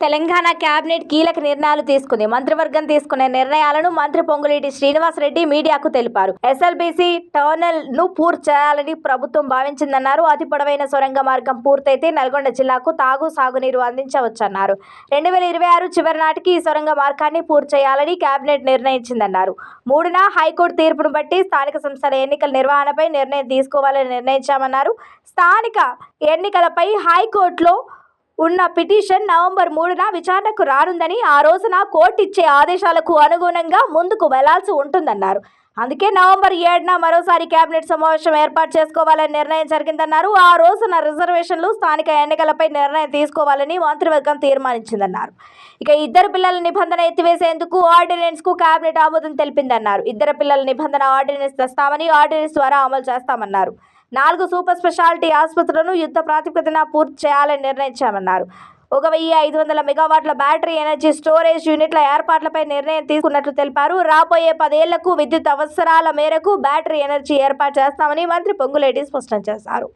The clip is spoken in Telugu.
తెలంగాణ కేబినెట్ కీలక నిర్ణయాలు తీసుకుంది. మంత్రివర్గం తీసుకునే నిర్ణయాలను మంత్రి పొంగులేటి శ్రీనివాసరెడ్డి మీడియాకు తెలిపారు. ఎస్ఎల్బీసీ టర్నల్ను పూర్తి చేయాలని ప్రభుత్వం భావించిందన్నారు. అతి పొడవైన సొరంగ మార్గం పూర్తయితే నల్గొండ జిల్లాకు తాగు సాగునీరు అందించవచ్చన్నారు. రెండు వేల ఇరవై ఆరు చివరి నాటికి ఈ సొరంగ మార్గాన్ని పూర్తి చేయాలని కేబినెట్ నిర్ణయించిందన్నారు. మూడున హైకోర్టు తీర్పును బట్టి స్థానిక సంస్థల ఎన్నికల నిర్వహణపై నిర్ణయం తీసుకోవాలని నిర్ణయించామన్నారు. స్థానిక ఎన్నికలపై హైకోర్టులో ఉన్న పిటిషన్ నవంబర్ మూడున విచారణకు రానుందని ఆ రోజున కోర్టు ఇచ్చే ఆదేశాలకు అనుగుణంగా ముందుకు వెళ్ళాల్సి ఉంటుందన్నారు. అందుకే నవంబర్ ఏడున మరోసారి కేబినెట్ సమావేశం ఏర్పాటు చేసుకోవాలని నిర్ణయం జరిగిందన్నారు. ఆ రోజున రిజర్వేషన్లు స్థానిక ఎన్నికలపై నిర్ణయం తీసుకోవాలని మంత్రివర్గం తీర్మానించిందన్నారు. ఇక ఇద్దరు పిల్లల నిబంధన ఎత్తివేసేందుకు ఆర్డినెన్స్కు కేబినెట్ ఆమోదం తెలిపిందన్నారు. ఇద్దరు పిల్లల నిబంధన ఆర్డినెన్స్ తెస్తామని ఆర్డినెన్స్ ద్వారా అమలు చేస్తామన్నారు. నాలుగు సూపర్ స్పెషాలిటీ ఆసుపత్రులను యుద్ధ ప్రాతిపదికన పూర్తి చేయాలని నిర్ణయించామన్నారు. ఒక వెయ్యి ఐదు వందల మెగావాట్ల బ్యాటరీ ఎనర్జీ స్టోరేజ్ యూనిట్ల ఏర్పాట్లపై నిర్ణయం తీసుకున్నట్లు తెలిపారు. రాబోయే పదేళ్ళకు విద్యుత్ అవసరాల మేరకు బ్యాటరీ ఎనర్జీ ఏర్పాటు చేస్తామని మంత్రి పొంగులేటి స్పష్టం చేశారు.